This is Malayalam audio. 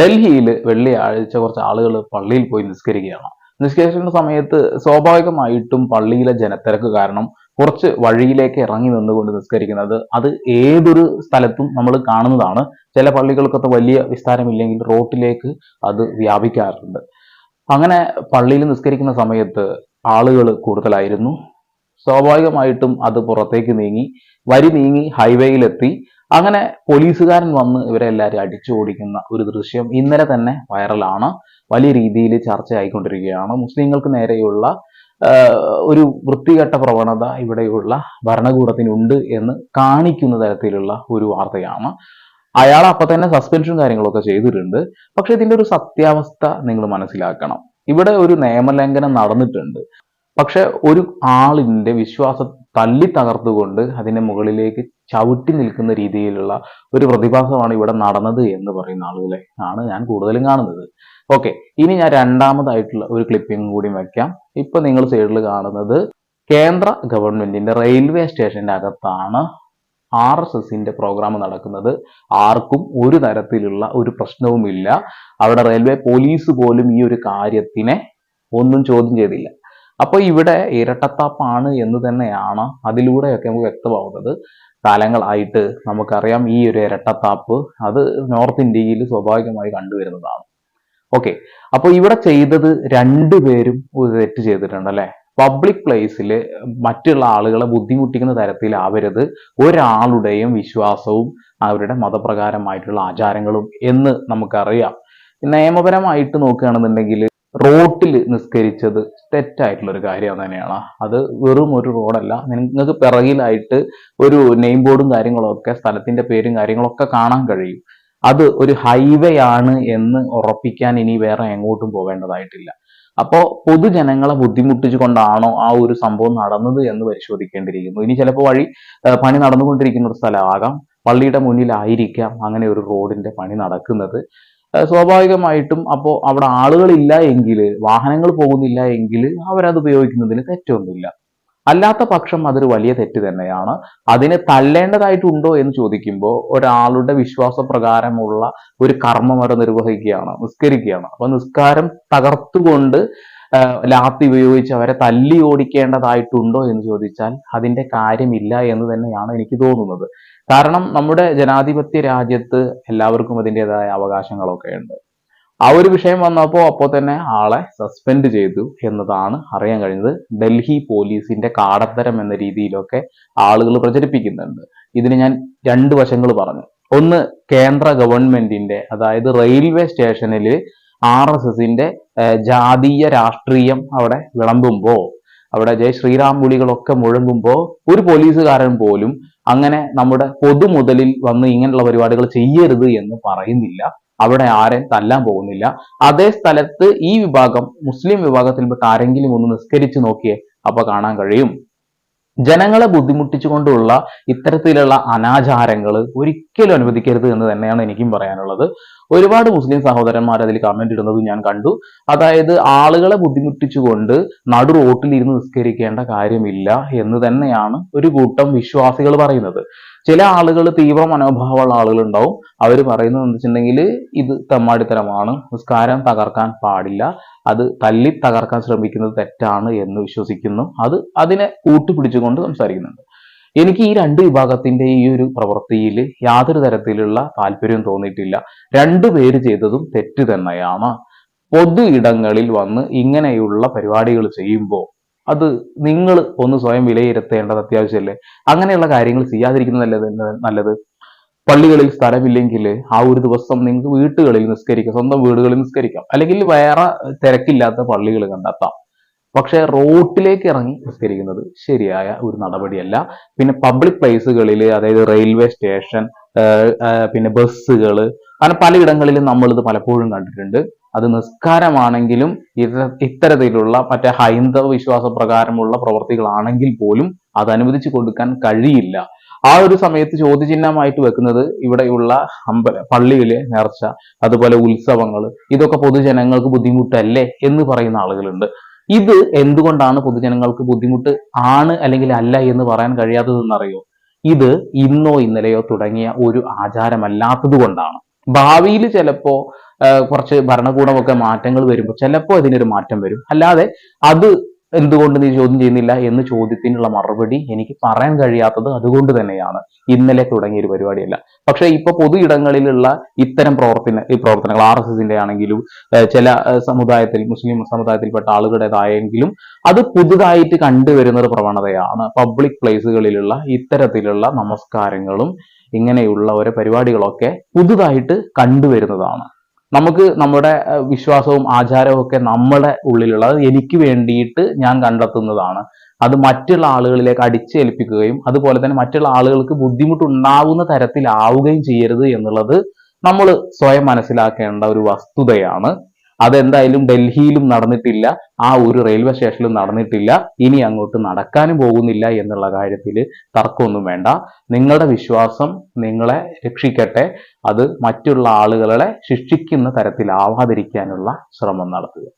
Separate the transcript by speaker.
Speaker 1: ഡൽഹിയിൽ വെള്ളിയാഴ്ച കുറച്ച് ആളുകൾ പള്ളിയിൽ പോയി നിസ്കരിക്കുകയാണ്. നിസ്കരിക്കുന്ന സമയത്ത് സ്വാഭാവികമായിട്ടും പള്ളിയിലെ ജനത്തിരക്ക് കാരണം കുറച്ച് വഴിയിലേക്ക് ഇറങ്ങി നിന്നുകൊണ്ട് നിസ്കരിക്കുന്നത് അത് ഏതൊരു സ്ഥലത്തും നമ്മൾ കാണുന്നതാണ്. ചില പള്ളികൾക്കൊക്കെ വലിയ വിസ്താരമില്ലെങ്കിൽ റോട്ടിലേക്ക് അത് വ്യാപിക്കാറുണ്ട്. അങ്ങനെ പള്ളിയിൽ നിസ്കരിക്കുന്ന സമയത്ത് ആളുകൾ കൂടുതലായിരുന്നു. സ്വാഭാവികമായിട്ടും അത് പുറത്തേക്ക് നീങ്ങി വരി നീങ്ങി ഹൈവേയിലെത്തി. അങ്ങനെ പോലീസുകാരൻ വന്ന് ഇവരെ എല്ലാവരും അടിച്ചു ഓടിക്കുന്ന ഒരു ദൃശ്യം ഇന്നലെ തന്നെ വൈറലാണ്. വലിയ രീതിയിൽ ചർച്ചയായിക്കൊണ്ടിരിക്കുകയാണ്. മുസ്ലിങ്ങൾക്ക് നേരെയുള്ള ഒരു വൃത്തികെട്ട പ്രവണത ഇവിടെയുള്ള ഭരണകൂടത്തിനുണ്ട് എന്ന് കാണിക്കുന്ന തരത്തിലുള്ള ഒരു വാർത്തയാണ്. അയാൾ അപ്പൊ തന്നെ സസ്പെൻഷനും കാര്യങ്ങളൊക്കെ ചെയ്തിട്ടുണ്ട്. പക്ഷെ ഇതിന്റെ ഒരു സത്യാവസ്ഥ നിങ്ങൾ മനസ്സിലാക്കണം. ഇവിടെ ഒരു നിയമലംഘനം നടന്നിട്ടുണ്ട്. പക്ഷെ ഒരു ആളിന്റെ വിശ്വാസം തല്ലി തകർത്തുകൊണ്ട് അതിന്റെ മുകളിലേക്ക് ചവിട്ടി നിൽക്കുന്ന രീതിയിലുള്ള ഒരു പ്രതിഭാസമാണ് ഇവിടെ നടന്നത് എന്ന് പറയുന്ന ആളുകളെ ആണ് ഞാൻ കൂടുതലും കാണുന്നത്. ഓക്കെ ഇനി ഞാൻ രണ്ടാമതായിട്ടുള്ള ഒരു ക്ലിപ്പിംഗ് കൂടി വയ്ക്കാം ഇപ്പൊ നിങ്ങൾ സൈഡിൽ കാണുന്നത് കേന്ദ്ര ഗവൺമെന്റിന്റെ റെയിൽവേ സ്റ്റേഷന്റെ അകത്താണ് ആർ എസ് എസിന്റെ പ്രോഗ്രാം നടക്കുന്നത്. ആർക്കും ഒരു തരത്തിലുള്ള ഒരു പ്രശ്നവുമില്ല. അവിടെ റെയിൽവേ പോലീസ് പോലും ഈ ഒരു കാര്യത്തിനെ ഒന്നും ചോദ്യം ചെയ്തില്ല. അപ്പൊ ഇവിടെ ഇരട്ടത്താപ്പാണ് എന്ന് തന്നെയാണ് അതിലൂടെയൊക്കെ നമുക്ക് വ്യക്തമാവുന്നത്. കാലങ്ങളായിട്ട് നമുക്കറിയാം ഈ ഒരു ഇരട്ടത്താപ്പ് അത് നോർത്ത് ഇന്ത്യയിൽ സ്വാഭാവികമായി കണ്ടുവരുന്നതാണ്. ഓക്കെ. അപ്പൊ ഇവിടെ ചെയ്തത് രണ്ടുപേരും ഒരു തെറ്റ് ചെയ്തിട്ടുണ്ട് അല്ലെ? പബ്ലിക് പ്ലേസിൽ മറ്റുള്ള ആളുകളെ ബുദ്ധിമുട്ടിക്കുന്ന തരത്തിലാവരുത്. ഒരാളുടെയും വിശ്വാസവും അവരുടെ മതപ്രകാരമായിട്ടുള്ള ആചാരങ്ങളും എന്ന് നമുക്കറിയാം. നിയമപരമായിട്ട് നോക്കുകയാണെന്നുണ്ടെങ്കിൽ റോട്ടിൽ നിസ്കരിച്ചത് തെറ്റായിട്ടുള്ള ഒരു കാര്യം തന്നെയാണ്. അത് വെറും ഒരു റോഡല്ല. നിങ്ങൾക്ക് പിറകിലായിട്ട് ഒരു നെയിം ബോർഡും കാര്യങ്ങളൊക്കെ സ്ഥലത്തിന്റെ പേരും കാര്യങ്ങളൊക്കെ കാണാൻ കഴിയും. അത് ഒരു ഹൈവേ ആണ് എന്ന് ഉറപ്പിക്കാൻ ഇനി വേറെ എങ്ങോട്ടും പോകേണ്ടതായിട്ടില്ല. അപ്പോൾ പൊതുജനങ്ങളെ ബുദ്ധിമുട്ടിച്ചു കൊണ്ടാണോ ആ ഒരു സംഭവം നടന്നത് എന്ന് പരിശോധിക്കേണ്ടിയിരിക്കുന്നു. ഇനി ചിലപ്പോൾ വഴി പണി നടന്നുകൊണ്ടിരിക്കുന്ന ഒരു സ്ഥലമാകാം. പള്ളിയുടെ മുന്നിലായിരിക്കാം അങ്ങനെ ഒരു റോഡിന്റെ പണി നടക്കുന്നത്. സ്വാഭാവികമായിട്ടും അപ്പോൾ അവിടെ ആളുകളില്ല എങ്കിൽ വാഹനങ്ങൾ പോകുന്നില്ല എങ്കിൽ അവരത് ഉപയോഗിക്കുന്നതിന് തെറ്റൊന്നുമില്ല. അല്ലാത്ത പക്ഷം അതൊരു വലിയ തെറ്റ് തന്നെയാണ്. അതിനെ തള്ളേണ്ടതായിട്ടുണ്ടോ എന്ന് ചോദിക്കുമ്പോൾ ഒരാളുടെ വിശ്വാസപ്രകാരമുള്ള ഒരു കർമ്മം അവർ നിർവഹിക്കുകയാണ് നിസ്കരിക്കുകയാണ്. അപ്പൊ നിസ്കാരം തകർത്തുകൊണ്ട് ലാത്തി ഉപയോഗിച്ച് അവരെ തല്ലി ഓടിക്കേണ്ടതായിട്ടുണ്ടോ എന്ന് ചോദിച്ചാൽ അതിന്റെ കാര്യമില്ല എന്ന് തന്നെയാണ് എനിക്ക് തോന്നുന്നത്. കാരണം നമ്മുടെ ജനാധിപത്യ രാജ്യത്ത് എല്ലാവർക്കും അതിന്റെതായ അവകാശങ്ങളൊക്കെ ഉണ്ട്. ആ ഒരു വിഷയം വന്നപ്പോൾ അപ്പോൾ തന്നെ ആളെ സസ്പെൻഡ് ചെയ്തു എന്നതാണ് അറിയാൻ കഴിഞ്ഞത്. ഡൽഹി പോലീസിന്റെ കാടത്തരം എന്ന രീതിയിലൊക്കെ ആളുകൾ പ്രചരിപ്പിക്കുന്നുണ്ട്. ഇതിന് ഞാൻ രണ്ട് വശങ്ങൾ പറഞ്ഞു. ഒന്ന് കേന്ദ്ര ഗവൺമെന്റിന്റെ അതായത് റെയിൽവേ സ്റ്റേഷനിൽ ആർ എസ് എസിന്റെ ജാതീയ രാഷ്ട്രീയം അവിടെ വിളമ്പുമ്പോ അവിടെ ജയ് ശ്രീറാം വിളികളൊക്കെ മുഴങ്ങുമ്പോൾ ഒരു പോലീസുകാരൻ പോലും അങ്ങനെ നമ്മുടെ പൊതുമുതലിൽ വന്ന് ഇങ്ങനെയുള്ള പരിപാടികൾ ചെയ്യരുത് എന്ന് പറയുന്നില്ല. അവിടെ ആരെയും തല്ലാൻ പോകുന്നില്ല. അതേ സ്ഥലത്ത് ഈ വിഭാഗം മുസ്ലിം വിഭാഗത്തിൽപ്പെട്ട ആരെങ്കിലും ഒന്ന് നിസ്കരിച്ചു നോക്കിയേ അപ്പൊ കാണാൻ കഴിയും. ജനങ്ങളെ ബുദ്ധിമുട്ടിച്ചുകൊണ്ടുള്ള ഇത്തരത്തിലുള്ള അനാചാരങ്ങൾ ഒരിക്കലും അനുവദിക്കരുത് എന്ന് തന്നെയാണ് എനിക്കും പറയാനുള്ളത്. ഒരുപാട് മുസ്ലിം സഹോദരന്മാർ അതിൽ കമന്റ് ഇടുന്നത് ഞാൻ കണ്ടു. അതായത് ആളുകളെ ബുദ്ധിമുട്ടിച്ചുകൊണ്ട് നടു റോട്ടിൽ ഇരുന്ന് നിസ്കരിക്കേണ്ട കാര്യമില്ല എന്ന് തന്നെയാണ് ഒരു കൂട്ടം വിശ്വാസികൾ പറയുന്നത്. ചില ആളുകൾ തീവ്ര മനോഭാവമുള്ള ആളുകൾ ഉണ്ടാവും അവർ പറയുന്നത് എന്താ വെച്ചിട്ടുണ്ടെങ്കിൽ ഇത് തെമ്മാടിത്തരമാണ്. നിസ്കാരം തകർക്കാൻ പാടില്ല. അത് തല്ലി തകർക്കാൻ ശ്രമിക്കുന്നത് തെറ്റാണ് എന്ന് വിശ്വസിക്കുന്നു. അത് അതിനെ കൂട്ടുപിടിച്ചുകൊണ്ട് സംസാരിക്കുന്നുണ്ട്. എനിക്ക് ഈ രണ്ട് വിഭാഗത്തിന്റെ ഈ ഒരു പ്രവൃത്തിയിൽ യാതൊരു തരത്തിലുള്ള താല്പര്യവും തോന്നിയിട്ടില്ല. രണ്ടു പേര് ചെയ്തതും തെറ്റ് തന്നെയാണ്. പൊതു ഇടങ്ങളിൽ വന്ന് ഇങ്ങനെയുള്ള പരിപാടികൾ ചെയ്യുമ്പോൾ അത് നിങ്ങൾ ഒന്ന് സ്വയം വിലയിരുത്തേണ്ടത് അത്യാവശ്യമല്ലേ അങ്ങനെയുള്ള കാര്യങ്ങൾ ചെയ്യാതിരിക്കുന്നതല്ലേ നല്ലത്? പള്ളികളിൽ സ്ഥലമില്ലെങ്കിൽ ആ ഒരു ദിവസം നിങ്ങൾക്ക് വീട്ടുകളിൽ നിസ്കരിക്കാം സ്വന്തം വീടുകളിൽ നിസ്കരിക്കാം. അല്ലെങ്കിൽ വേറെ തിരക്കില്ലാത്ത പള്ളികൾ കണ്ടെത്താം. പക്ഷെ റോട്ടിലേക്ക് ഇറങ്ങി നിസ്കരിക്കുന്നത് ശരിയായ ഒരു നടപടിയല്ല. പിന്നെ പബ്ലിക് പ്ലേസുകളിൽ അതായത് റെയിൽവേ സ്റ്റേഷൻ പിന്നെ ബസ്സുകൾ അങ്ങനെ പലയിടങ്ങളിലും നമ്മളിത് പലപ്പോഴും കണ്ടിട്ടുണ്ട്. അത് നിസ്കാരമാണെങ്കിലും ഇത ഇത്തരത്തിലുള്ള മറ്റേ ഹൈന്ദവ വിശ്വാസ പ്രകാരമുള്ള പ്രവർത്തികളാണെങ്കിൽ പോലും അത് അനുവദിച്ചു കൊടുക്കാൻ കഴിയില്ല. ആ ഒരു സമയത്ത് ചോദ്യചിഹ്നമായിട്ട് വെക്കുന്നത് ഇവിടെയുള്ള അമ്പല പള്ളിയിലെ നേർച്ച അതുപോലെ ഉത്സവങ്ങൾ ഇതൊക്കെ പൊതുജനങ്ങൾക്ക് ബുദ്ധിമുട്ടല്ലേ എന്ന് പറയുന്ന ആളുകളുണ്ട്. ഇത് എന്തുകൊണ്ടാണ് പൊതുജനങ്ങൾക്ക് ബുദ്ധിമുട്ട്? ആണ് അല്ലെങ്കിൽ അല്ല എന്ന് പറയാൻ കഴിയാത്തതെന്നറിയോ? ഇത് ഇന്നോ ഇന്നലെയോ തുടങ്ങിയ ഒരു ആചാരമല്ലാത്തത് കൊണ്ടാണ് ഭാവിയിൽ ചിലപ്പോ കുറച്ച് ഭരണകൂടമൊക്കെ മാറ്റങ്ങൾ വരുമ്പോൾ ചിലപ്പോൾ ഇതിനൊരു മാറ്റം വരും. അല്ലാതെ അത് എന്തുകൊണ്ട് നീ ചോദ്യം ചെയ്യുന്നില്ല എന്ന് ചോദ്യത്തിനുള്ള മറുപടി എനിക്ക് പറയാൻ കഴിയാത്തത് അതുകൊണ്ട് തന്നെയാണ്. ഇന്നലെ തുടങ്ങിയ ഒരു പരിപാടിയല്ല. പക്ഷെ ഇപ്പൊ പൊതു ഇടങ്ങളിലുള്ള ഇത്തരം പ്രവർത്തന പ്രവർത്തനങ്ങൾ ആർ എസ് എസിന്റെ ആണെങ്കിലും ചില സമുദായത്തിൽ മുസ്ലിം സമുദായത്തിൽപ്പെട്ട ആളുകളുടേതായെങ്കിലും അത് പുതുതായിട്ട് കണ്ടുവരുന്ന ഒരു പ്രവണതയാണ്. പബ്ലിക് പ്ലേസുകളിലുള്ള ഇത്തരത്തിലുള്ള നമസ്കാരങ്ങളും ഇങ്ങനെയുള്ള ഓരോ പരിപാടികളൊക്കെ പുതുതായിട്ട് കണ്ടുവരുന്നതാണ്. നമുക്ക് നമ്മുടെ വിശ്വാസവും ആചാരവും ഒക്കെ നമ്മുടെ ഉള്ളിലുള്ള അത് എനിക്ക് വേണ്ടിയിട്ട് ഞാൻ കണ്ടെത്തുന്നതാണ്. അത് മറ്റുള്ള ആളുകളിലേക്ക് അടിച്ചേൽപ്പിക്കുകയും അതുപോലെ തന്നെ മറ്റുള്ള ആളുകൾക്ക് ബുദ്ധിമുട്ടുണ്ടാവുന്ന തരത്തിലാവുകയും ചെയ്യരുത് എന്നുള്ളത് നമ്മൾ സ്വയം മനസ്സിലാക്കേണ്ട ഒരു വസ്തുതയാണ്. അതെന്തായാലും ഡൽഹിയിലും നടന്നിട്ടില്ല ആ ഒരു റെയിൽവേ സ്റ്റേഷനിലും നടന്നിട്ടില്ല. ഇനി അങ്ങോട്ട് നടക്കാനും പോകുന്നില്ല എന്നുള്ള കാര്യത്തിൽ തർക്കമൊന്നും വേണ്ട. നിങ്ങളുടെ വിശ്വാസം നിങ്ങളെ രക്ഷിക്കട്ടെ. അത് മറ്റുള്ള ആളുകളെ ശിക്ഷിക്കുന്ന തരത്തിലാവാതിരിക്കാനുള്ള ശ്രമം നടത്തുക.